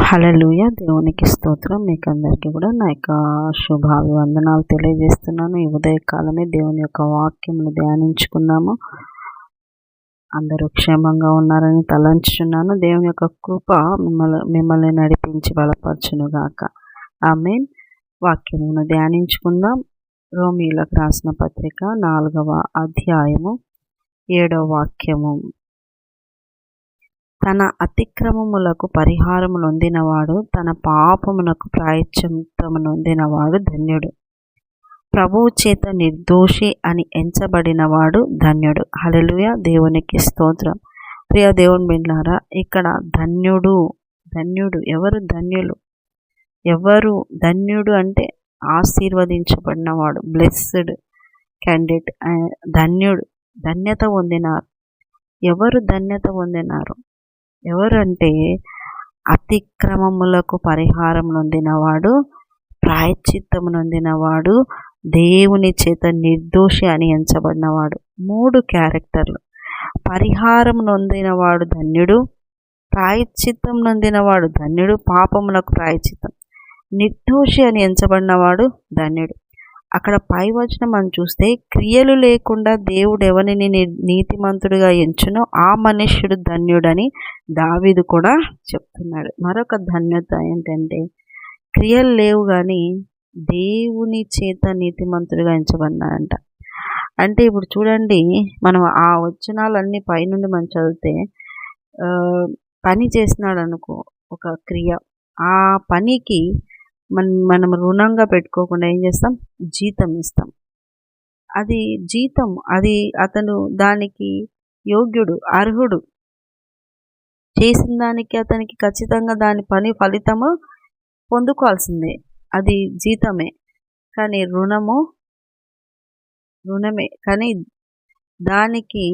హలలుయ దేవునికి స్తోత్రం. మీకు అందరికీ కూడా నా యొక్క శుభాభివందనాలు తెలియజేస్తున్నాను. ఈ ఉదయకాలమే దేవుని యొక్క వాక్యములు ధ్యానించుకున్నాము అందరూ క్షేమంగా ఉన్నారని తలంచుచున్నాను. దేవుని యొక్క కృప మిమ్మల్ని మిమ్మల్ని నడిపించి బలపరచునుగాక. ఆమె వాక్యమును ధ్యానించుకుందాం. రోమిలకు రాసిన పత్రిక నాలుగవ అధ్యాయము ఏడవ వాక్యము. తన అతిక్రమములకు పరిహారము నొందినవాడు తన పాపమునకు ప్రాయశ్చిత్తము నొందినవాడు ధన్యుడు. ప్రభువు చేత నిర్దోషి అని ఎంచబడినవాడు ధన్యుడు. హలలుయ దేవునికి స్తోత్రం. ప్రియ దేవుని బిడ్డారా ఇక్కడ ధన్యుడు ధన్యుడు ఎవరు? ధన్యులు. ఎవరు ధన్యుడు అంటే ఆశీర్వదించబడినవాడు బ్లెస్డ్ క్యాండిడేట్ ధన్యుడు ధన్యత పొందినారు. ఎవరు ధన్యత పొందినారు? ఎవరంటే అతిక్రమములకు పరిహారం నొందినవాడు ప్రాయశ్చిత్తము నొందినవాడు దేవుని చేత నిర్దోషి అని ఎంచబడినవాడు. మూడు క్యారెక్టర్లు. పరిహారం నొందినవాడు ధన్యుడు ప్రాయశ్చిత్తం నొందినవాడు ధన్యుడు పాపములకు ప్రాయశ్చిత్తం. నిర్దోషి అని ఎంచబడినవాడు ధన్యుడు. అక్కడ పై వచనం మనం చూస్తే క్రియలు లేకుండా దేవుడు ఎవరిని నీతిమంతుడిగా ఎంచునో ఆ మనుష్యుడు ధన్యుడని దావిదు కూడా చెప్తున్నాడు. మరొక ధన్యత ఏంటంటే క్రియలు లేవు కానీ దేవుని చేత నీతిమంతుడిగా ఎంచబడినాడంట. అంటే ఇప్పుడు చూడండి మనం ఆ వచనాలన్నీ పైనుండి మనం చదివితే పని చేసినాడు అనుకో ఒక క్రియ. ఆ పనికి మన మనం రుణంగా పెట్టుకోకుండా ఏం చేస్తాం? జీతం ఇస్తాం. అది జీతం అది అతను దానికి యోగ్యుడు అర్హుడు. చేసిన దానికి అతనికి ఖచ్చితంగా దాని పని ఫలితము పొందుకోవాల్సిందే. అది జీతమే. కానీ రుణము రుణమే. కానీ దానికి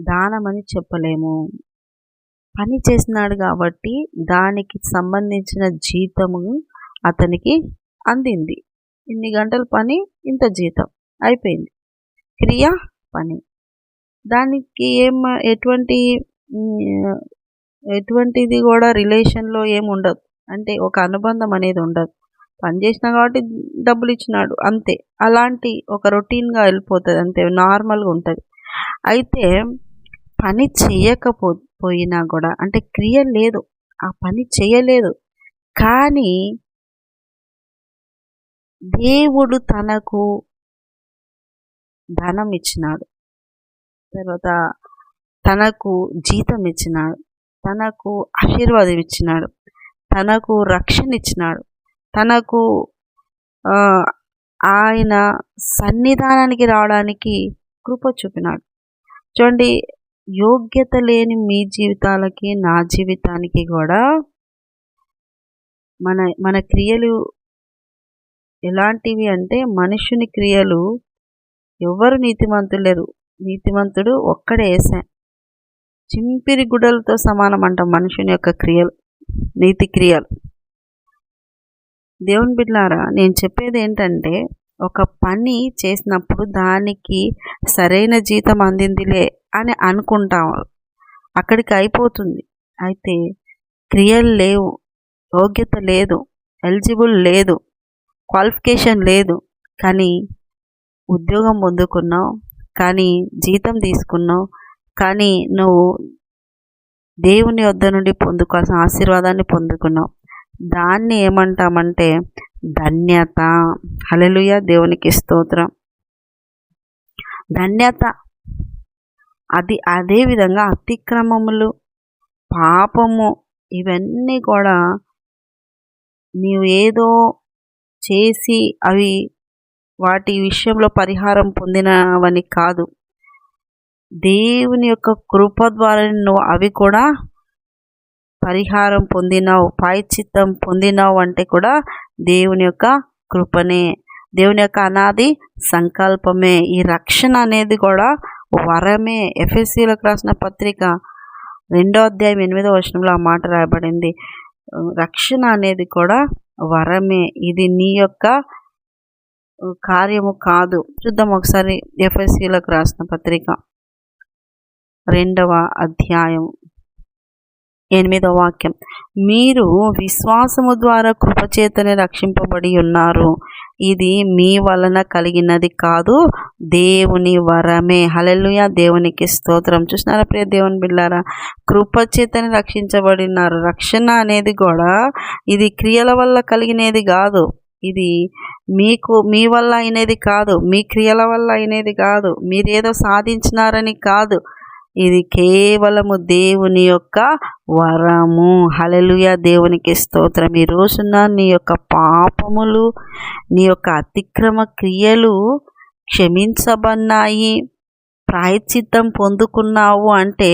దానమని చెప్పలేము. పని చేసినాడు కాబట్టి దానికి సంబంధించిన జీతము అతనికి అందింది. ఇన్ని గంటల పని ఇంత జీతం. అయిపోయింది. క్రియ పని. దానికి ఏం ఎటువంటి ఎటువంటిది కూడా రిలేషన్లో ఏమి ఉండదు. అంటే ఒక అనుబంధం అనేది ఉండదు. పని చేసినా కాబట్టి డబ్బులు ఇచ్చినాడు. అంతే. అలాంటి ఒక రొటీన్గా వెళ్ళిపోతుంది. అంతే. నార్మల్గా ఉంటుంది. అయితే పని చేయకపో పోయినా కూడా అంటే క్రియ లేదు. ఆ పని చేయలేదు. కానీ దేవుడు తనకు ధనం ఇచ్చినాడు. తర్వాత తనకు జీతం ఇచ్చినాడు. తనకు ఆశీర్వాదం ఇచ్చినాడు. తనకు రక్షణ ఇచ్చినాడు. తనకు ఆయన సన్నిధానానికి రావడానికి కృప చూపినాడు. చూడండి యోగ్యత లేని మీ జీవితాలకి నా జీవితానికి కూడా మన మన క్రియలు ఎలాంటివి అంటే మనుషుని క్రియలు ఎవరు నీతిమంతులు లేరు. నీతిమంతుడు ఒక్కడే వేసా చింపిరి గుడలతో సమానం అంట మనుషుని యొక్క క్రియలు నీతి క్రియలు. దేవుని బిడ్లారా నేను చెప్పేది ఏంటంటే ఒక పని చేసినప్పుడు దానికి సరైన జీతం అందిందిలే. అని అనుకుంటాం. అక్కడికి అయిపోతుంది. అయితే క్రియలు లేవు. యోగ్యత లేదు. ఎలిజిబుల్ లేదు. క్వాలిఫికేషన్ లేదు. కానీ ఉద్యోగం పొందుకున్నావు. కానీ జీతం తీసుకున్నావు. కానీ నువ్వు దేవుని వద్ద నుండి పొందుకోవాల్సిన ఆశీర్వాదాన్ని పొందుకున్నావు. దాన్ని ఏమంటామంటే ధన్యత. హలలుయ దేవునికి స్తోత్రం. ధన్యత అది అదే విధంగా అతిక్రమములు పాపము ఇవన్నీ కూడా నీవు ఏదో చేసి అవి వాటి విషయంలో పరిహారం పొందినవని కాదు. దేవుని యొక్క కృప ద్వారా నువ్వు అవి కూడా పరిహారం పొందినావు పాయచిత్తం పొందినావు అంటే కూడా దేవుని యొక్క కృపనే. దేవుని యొక్క అనాది సంకల్పమే. ఈ రక్షణ అనేది కూడా వరమే. ఎఫ్ఎస్సీలకు రాసిన పత్రిక రెండో అధ్యాయం ఎనిమిదో వచనంలో ఆ మాట రాయబడింది. రక్షణ అనేది కూడా వరమే. ఇది నీ యొక్క కార్యము కాదు. చూద్దాం ఒకసారి ఎఫ్ఎస్సీలకు రాసిన పత్రిక రెండవ అధ్యాయం ఎనిమిదో వాక్యం. మీరు విశ్వాసము ద్వారా కృపచేతనే రక్షింపబడి ఉన్నారు. ఇది మీ వలన కలిగినది కాదు దేవుని వరమే. హలెలుయ దేవునికి స్తోత్రం. చూసినారా ప్రియ దేవుని బిళ్ళారా? కృపచేతని రక్షించబడినారు. రక్షణ అనేది కూడా ఇది క్రియల వల్ల కలిగినది కాదు. ఇది మీకు మీ వల్ల అయినది కాదు. మీ క్రియల వల్ల అయినది కాదు. మీరేదో సాధించినారని కాదు. ఇది కేవలము దేవుని యొక్క వరము. హలలుయ దేవునికి స్తోత్రం. ఈ రోజున నీ యొక్క పాపములు నీ యొక్క అతిక్రమ క్రియలు క్షమించబడినాయి ప్రాయచిత్తం పొందుకున్నావు అంటే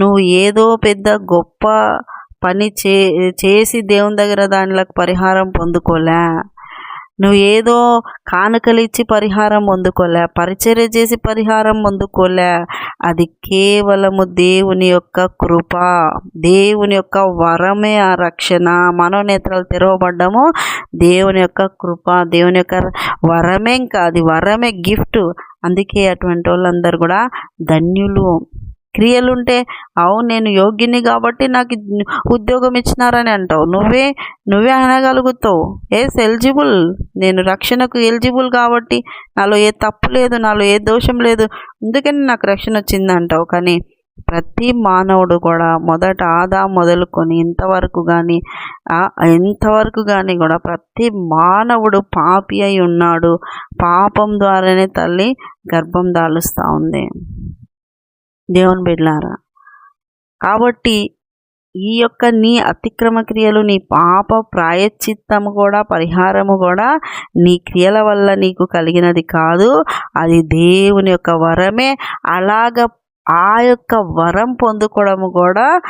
నువ్వు ఏదో పెద్ద గొప్ప పని చే చేసి దేవుని దగ్గర దానిలకు పరిహారం పొందుకోలే. నువ్వు ఏదో కానుకలు ఇచ్చి పరిహారం పొందుకోలే పరిచర్య చేసి పరిహారం పొందుకోలే. అది కేవలము దేవుని యొక్క కృప దేవుని యొక్క వరమే ఆ రక్షణ. మనోనేత్రాలు తెరవబడ్డము దేవుని యొక్క కృప దేవుని యొక్క వరమే ఇంకా అది వరమే గిఫ్ట్. అందుకే అటువంటి వాళ్ళందరూ కూడా ధన్యులు. క్రియలుంటే అవును నేను యోగ్యుని కాబట్టి నాకు ఉద్యోగం ఇచ్చినారని అంటావు. నువ్వే నువ్వే అనగలుగుతావు. ఎస్ ఎలిజిబుల్ నేను రక్షణకు ఎలిజిబుల్ కాబట్టి నాలో ఏ తప్పు లేదు నాలో ఏ దోషం లేదు. అందుకని నాకు రక్షణ వచ్చింది అంటావు కానీ ప్రతి మానవుడు కూడా మొదట ఆదా మొదలుకొని ఇంతవరకు కానీ ఎంతవరకు కానీ కూడా ప్రతి మానవుడు పాపి అయి ఉన్నాడు. పాపం ద్వారానే తల్లి గర్భం దాలుస్తూ ఉంది. దేవుని బిడ్లారా కాబట్టి ఈ యొక్క నీ అతిక్రమ క్రియలు నీ పాప ప్రాయశ్చిత్తము కూడా పరిహారము కూడా నీ క్రియల వల్ల నీకు కలిగినది కాదు. అది దేవుని యొక్క వరమే. అలాగ ఆ యొక్క వరం పొందుకోవడము కూడా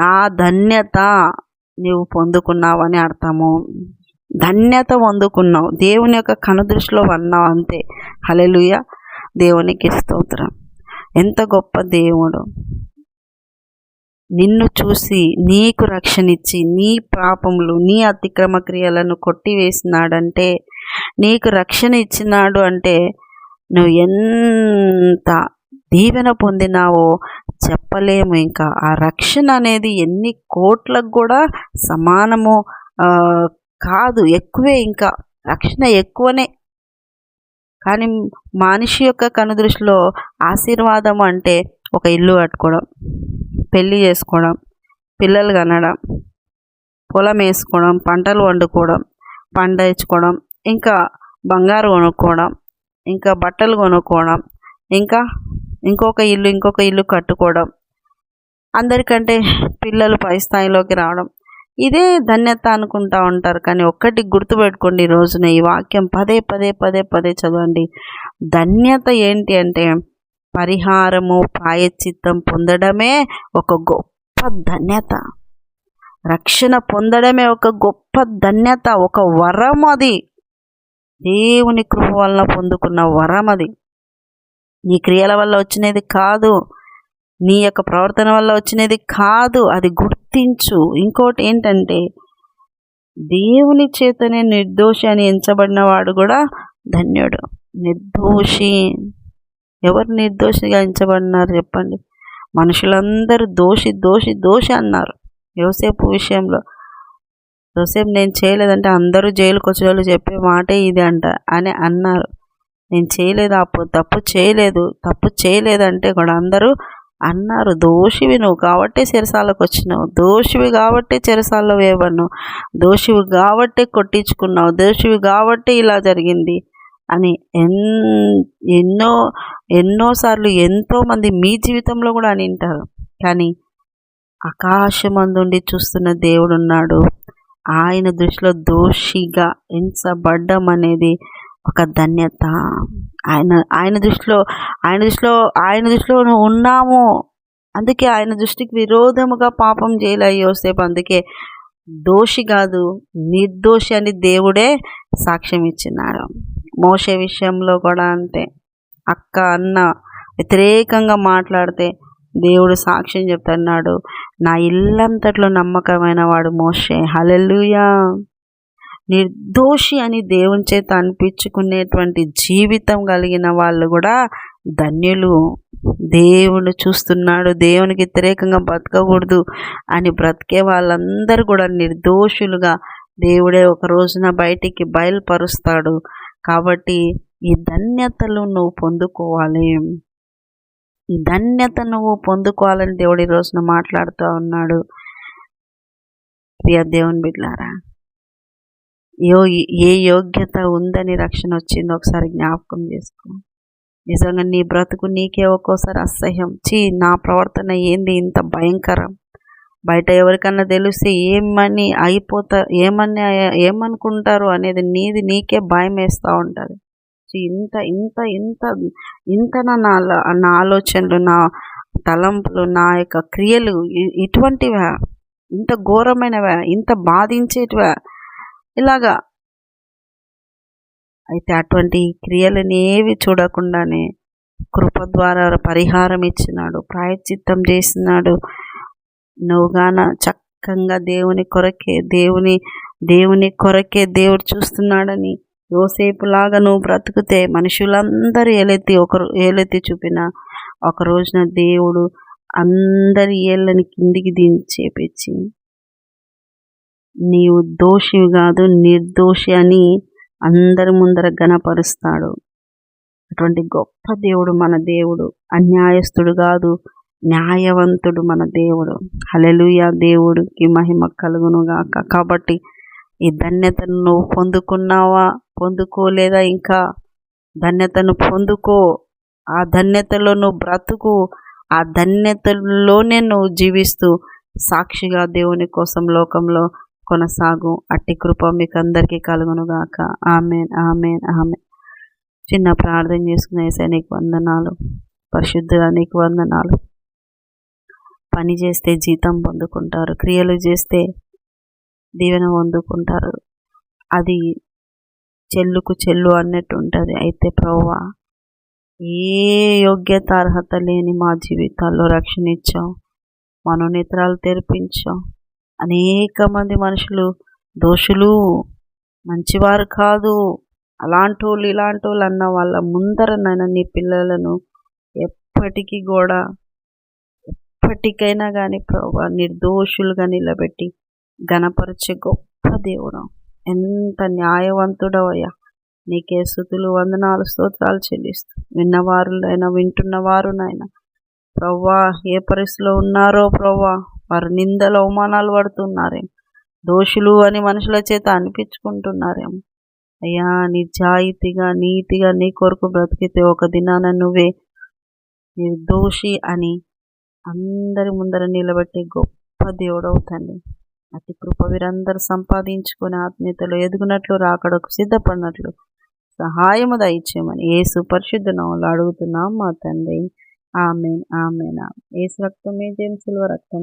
ఆ ధన్యత నీవు పొందుకున్నావని అర్థము. ధన్యత పొందుకున్నావు. దేవుని యొక్క కనుదృష్టిలో అన్నావు అంతే. హలెలుయ దేవునికి స్తోత్రం. ఎంత గొప్ప దేవుడు. నిన్ను చూసి నీకు రక్షణ ఇచ్చి నీ పాపములు నీ అతిక్రమ క్రియలను కొట్టివేసినాడంటే నీకు రక్షణ ఇచ్చినాడు అంటే నువ్వు ఎంత దీవెన పొందినావో చెప్పలేము ఇంకా. ఆ రక్షణ అనేది ఎన్ని కోట్లకు కూడా సమానము కాదు ఎక్కువే ఇంకా. రక్షణ ఎక్కువనే. కానీ మనిషి యొక్క కనుదృష్టిలో ఆశీర్వాదం అంటే ఒక ఇల్లు కట్టుకోవడం పెళ్ళి చేసుకోవడం పిల్లలు కనడం పొలం వేసుకోవడం పంటలు వండుకోవడం పండించుకోవడం ఇంకా బంగారు కొనుక్కోవడం ఇంకా బట్టలు కొనుక్కోవడం ఇంకా ఇంకొక ఇల్లు ఇంకొక ఇల్లు కట్టుకోవడం. అందరికంటే పిల్లలు పై స్థాయిలోకి రావడం. ఇదే ధన్యత అనుకుంటా ఉంటారు కానీ ఒక్కటి గుర్తుపెట్టుకోండి ఈ రోజున ఈ వాక్యం పదే పదే పదే పదే చదవండి. ధన్యత ఏంటి అంటే పరిహారము ప్రాయచిత్తం పొందడమే ఒక గొప్ప ధన్యత. రక్షణ పొందడమే ఒక గొప్ప ధన్యత ఒక వరం అది. దేవుని కృప వలన పొందుకున్న వరం అది. నీ క్రియల వల్ల వచ్చినది కాదు. నీ యొక్క ప్రవర్తన వల్ల వచ్చినది కాదు అది గుర్తించు. ఇంకోటి ఏంటంటే దేవుని చేతనే నిర్దోషి అని ఎంచబడిన వాడు కూడా ధన్యుడు. నిర్దోషి. ఎవరు నిర్దోషిగా ఎంచబడినారు చెప్పండి. మనుషులందరూ దోషి దోషి దోషి అన్నారు. యోసేపు విషయంలో. యోసేపు నేను చేయలేదంటే అందరూ జైలుకి వచ్చేవాళ్ళు చెప్పే మాటే ఇది అంట అని అన్నారు. నేను చేయలేదు అప్పుడు తప్పు చేయలేదు తప్పు చేయలేదంటే కూడా అందరూ అన్నారు దోషివి నువ్వు కాబట్టే చెరసాలకు వచ్చినావు. దోషివి కాబట్టే చెరసాల్లో వేయబడినావు దోషివి కాబట్టే కొట్టించుకున్నావు. దోషివి కాబట్టే ఇలా జరిగింది అని ఎన్ ఎన్నో ఎన్నోసార్లు ఎంతోమంది మీ జీవితంలో కూడా అని వింటారు కానీ ఆకాశమందుండి చూస్తున్న దేవుడు ఉన్నాడు ఆయన దృష్టిలో దోషిగా ఎంచబడ్డం అనేది ఒక ధన్యత. ఆయన ఆయన దృష్టిలో ఆయన దృష్టిలో ఆయన దృష్టిలో ఉన్నాము అందుకే ఆయన దృష్టికి విరోధముగా పాపం చేయలే యోసేపు. అందుకే దోషి కాదు నిర్దోషి అని దేవుడే సాక్ష్యం ఇచ్చినాడు. మోసే విషయంలో కూడా అంతే. అక్క అన్న వ్యతిరేకంగా మాట్లాడితే దేవుడు సాక్ష్యం చెప్తున్నాడు. నా ఇల్లంతట్లో నమ్మకమైన వాడు మోసే హలెల్లుయా. నిర్దోషి అని దేవుని చేత అనిపించుకునేటువంటి జీవితం కలిగిన వాళ్ళు కూడా ధన్యులు. దేవుడు చూస్తున్నాడు దేవునికి వ్యతిరేకంగా బ్రతకకూడదు అని బ్రతికే వాళ్ళందరూ కూడా నిర్దోషులుగా దేవుడే ఒక రోజున బయటికి బయలుపరుస్తాడు. కాబట్టి ఈ ధన్యతలు నువ్వు పొందుకోవాలి. ఈ ధన్యత నువ్వు పొందుకోవాలని దేవుడు ఈ రోజున మాట్లాడుతూ ఉన్నాడు. ప్రియ దేవుని బిడ్లారా యో ఏ యోగ్యత ఉందని రక్షణ వచ్చిందో ఒకసారి జ్ఞాపకం చేసుకో. నిజంగా నీ బ్రతుకు నీకే ఒక్కోసారి అసహ్యం. చీ నా ప్రవర్తన ఏంది? ఇంత భయంకరం. బయట ఎవరికన్నా తెలిస్తే ఏమని అయిపోతా ఏమని ఏమనుకుంటారు అనేది నీది నీకే భయం వేస్తూ ఉంటుంది. ఇంత ఇంత ఇంత ఇంత నా నా ఆలోచనలు నా తలంపులు నా యొక్క క్రియలు ఇటువంటివా? ఇంత ఘోరమైనవా? ఇంత బాధించేటివా? ఇలాగా. అయితే అటువంటి క్రియలని ఏవి చూడకుండానే కృప ద్వారా పరిహారం ఇచ్చినాడు ప్రాయచిత్తం చేసినాడు. నువ్వుగాన చక్కగా దేవుని కొరకే దేవుని దేవుని కొరకే దేవుడు చూస్తున్నాడని యోసేపులాగా నువ్వు బ్రతికితే మనుషులందరూ ఏలెత్తి ఒకరు ఏలెత్తి చూపిన ఒక రోజున దేవుడు అందరి ఏళ్ళని కిందికి దించేపించి నీవు దోషి కాదు నిర్దోషి అని అందరి ముందర గణపరుస్తాడు. అటువంటి గొప్ప దేవుడు మన దేవుడు అన్యాయస్తుడు కాదు న్యాయవంతుడు మన దేవుడు. హలెలుయ దేవుడికి మహిమ కలుగునుగాక. కాబట్టి ఈ ధన్యతను నువ్వు పొందుకున్నావా? పొందుకోలేదా ఇంకా? ధన్యతను పొందుకో. ఆ ధన్యతలో నువ్వు బ్రతుకు. ఆ ధన్యతలోనే నువ్వు జీవిస్తూ సాక్షిగా దేవుని కోసం లోకంలో కొనసాగు. అట్టి కృప మీకు అందరికీ కలుగునుగాక. ఆమెన్ ఆమెన్ ఆమె చిన్న ప్రార్థన చేసుకునే నీకు వందనాలు. పరిశుద్ధుగా నీకు వందనాలు. పని చేస్తే జీతం పొందుకుంటారు. క్రియలు చేస్తే దీవెన పొందుకుంటారు. అది చెల్లుకు చెల్లు అన్నట్టు ఉంటుంది. అయితే ప్రవ్వా ఏ యోగ్యత అర్హత లేని మా జీవితాల్లో రక్షణ ఇచ్చావు. మనోనేత్రాలు తెరిపించావు. అనేక మంది మనుషులు దోషులు మంచివారు కాదు. అలాంటి వాళ్ళు ఇలాంటి వాళ్ళు అన్న వాళ్ళ ముందర నన్ను నీ పిల్లలను ఎప్పటికీ కూడా ఎప్పటికైనా కానీ ప్రభా నిర్దోషులుగా నిలబెట్టి గణపరిచే గొప్ప దేవుడు. ఎంత న్యాయవంతుడవయ్యా. నీకే స్థుతులు వందనాలు స్తోత్రాలు చెల్లిస్తూ విన్నవారులైనా వింటున్నవారునైనా. ప్రవ్వా ఏ పరిస్థితిలో ఉన్నారో ప్రవ్వా? వారు నిందలు అవమానాలు పడుతున్నారేమో దోషులు అని మనుషుల చేత అనిపించుకుంటున్నారేమో అయ్యా నిజాయితీగా నీతిగా నీ కొరకు బ్రతికితే ఒక దినాన నువ్వే నిర్దోషి అని అందరి ముందర నిలబెట్టి గొప్ప దేవుడవుతండి. అతి కృప వీరందరూ సంపాదించుకొని ఆత్మీయతలో ఎదుగునట్లు రాకడకు సిద్ధపడినట్లు సహాయము దయచేయమని ఏసు సుపరిశుద్ధ అడుగుతున్నాం మా తండ్రి. ఆమెన్ ఆమెనా ఏసు రక్తమే సిల్వ రక్తమే.